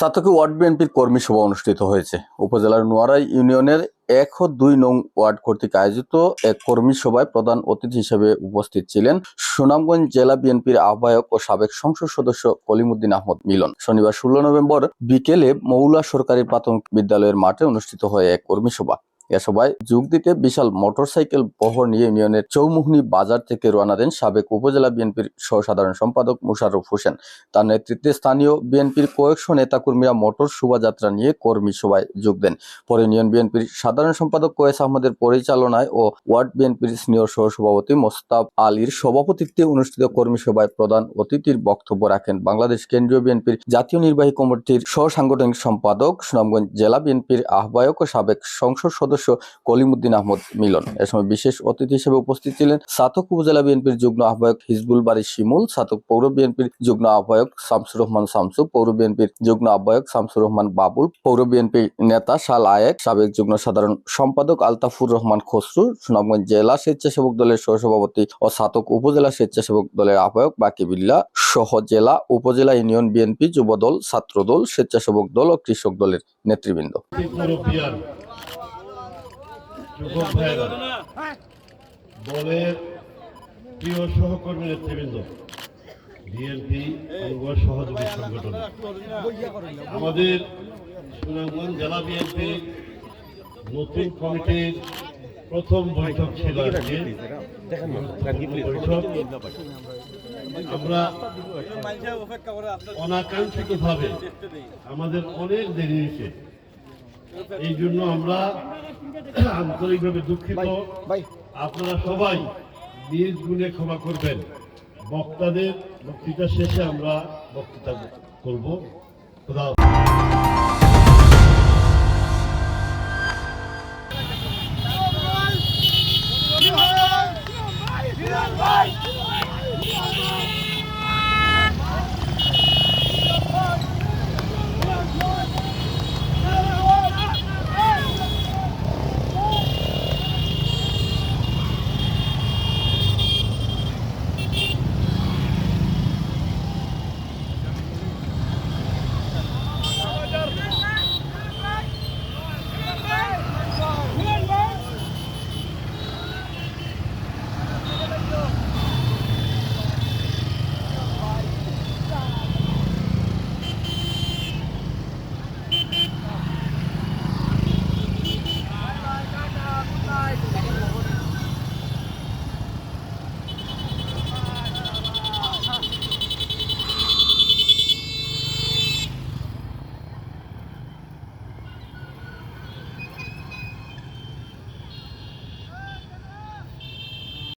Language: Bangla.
সাতকে ওয়ার্ড বিএনপির কর্মী সভা অনুষ্ঠিত হয়েছে। উপজেলার নোয়ারাই ইউনিয়নের এক ও দুই নং ওয়ার্ড কর্তৃক আয়োজিত এক কর্মী সভায় প্রধান অতিথি হিসেবে উপস্থিত ছিলেন সুনামগঞ্জ জেলা বিএনপির আহ্বায়ক ও সাবেক সংসদ সদস্য কলিমুদ্দিন আহমদ মিলন। শনিবার ষোলো নভেম্বর বিকেলে মৌলা সরকারি প্রাথমিক বিদ্যালয়ের মাঠে অনুষ্ঠিত হয় এক কর্মী সভা। এ সভায় যোগ দিতে বিশাল মোটরসাইকেল বহর নিয়ে ইউনিয়নের চৌমুহনী বাজার থেকে রওনা দেন সাবেক উপজেলা বিএনপির সহসাধারণ সম্পাদক মুশাররফ হোসেন। তার নেতৃত্বে স্থানীয় বিএনপির কয়েকশো নেতাকর্মীরা মোটর শোভাযাত্রা নিয়ে কর্মী সভায় যোগ দেন। পরে ইউনিয়ন বিএনপির সাধারণ সম্পাদক কয়েস আহমদের পরিচালনায় ও ওয়ার্ড বিএনপির সিনিয়র সহসভাপতি মোস্তাব আলীর সভাপতিত্বে অনুষ্ঠিত কর্মী সভায় প্রধান অতিথির বক্তব্য রাখেন বাংলাদেশ কেন্দ্রীয় বিএনপির জাতীয় নির্বাহী কমিটির সহ সাংগঠনিক সম্পাদক সুনামগঞ্জ জেলা বিএনপির আহ্বায়ক ও সাবেক সংসদ সদস্য কলিমুদ্দিন আহমদ মিলন। এ সময় বিশেষ অতিথি হিসেবে উপস্থিত ছিলেন সাতক উপজেলা বিএনপির যুগ্ম আহ্বায়ক হিজবুল বাড়ি শিমুল, সাতক পৌর বিএনপির যুগ্ম আহ্বায়ক শামসুর রহমান শামসু, পৌর বিএনপির যুগ্ম আহ্বায়ক শামসুর রহমান বাবুল, পৌর বিএনপি নেতা শাল আয়েক সাবেক যুগ্ম সাধারণ সম্পাদক আলতাফুর রহমান খসরু, সুনামগঞ্জ জেলা স্বেচ্ছাসেবক দলের সহসভাপতি ও সাতক উপজেলা স্বেচ্ছাসেবক দলের আহ্বায়ক বাকিবিল্লা সহ জেলা, উপজেলা ইউনিয়ন বিএনপি যুবদল, ছাত্রদল, স্বেচ্ছাসেবক দল ও কৃষক দলের নেতৃবৃন্দ। যুবক ভাইয়েরা দলের প্রিয় সহকর্মী নেতৃবৃন্দ, বিএনপি সহযোগী সংগঠন। আমাদের সুনামগঞ্জ জেলা বিএনপি নতুন কমিটির প্রথম বৈঠক ছিল আজকে। বৈঠক আমরা অনাকাঙ্ক্ষিত ভাবে আমাদের অনেক দেরি হয়েছে। এই জন্য আমরা আন্তরিকভাবে দুঃখিত। আপনারা সবাই নিজ গুণে ক্ষমা করবেন। বক্তাদের বক্তৃতা শেষে আমরা বক্তৃতা করব। খোদা।